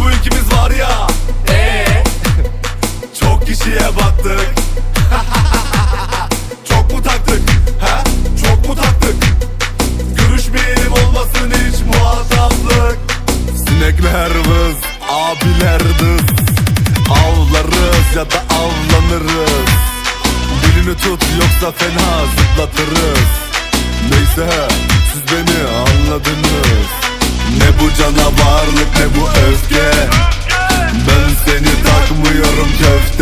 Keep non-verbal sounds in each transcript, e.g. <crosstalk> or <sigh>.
Bu ikimiz var ya. Ee, Çok kişiye battık <laughs> Çok mu taktık? Ha? Çok mu taktık? Görüşmeyelim olmasın hiç muhataplık. Sinekler vız abiler dız. Avlarız ya da avlanırız. Dilini tut yoksa fena zıplatırız. Neyse canavarlık ne bu öfke. Ben seni takmıyorum köfte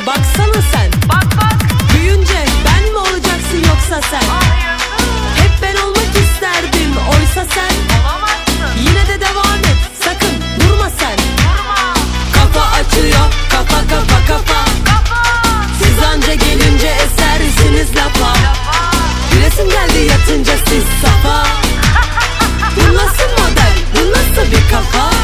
bir baksana sen. Bak bak. Büyünce ben mi olacaksın yoksa sen? Hep ben olmak isterdim oysa sen. Olamazsın. Yine de devam et sakın durma sen. Durma Kafa açıyor kafa kafa kafa. Kafa. Siz anca gelince esersiniz lafa. Gülesim geldi yatınca siz safa. <laughs> Bu nasıl model bu nasıl bir kafa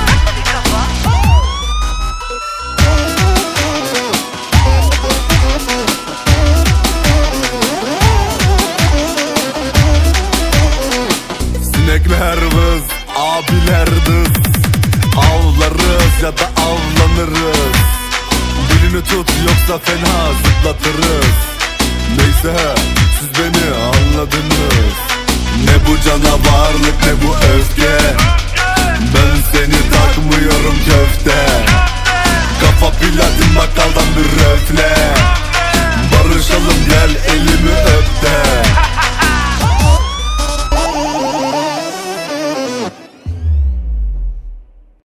Sinekler vız abiler dız Avlarız ya da avlanırız. Dilini tut yoksa fena zıplatırız. Neyse siz beni anladınız. Ne bu canavarlık ne bu öfke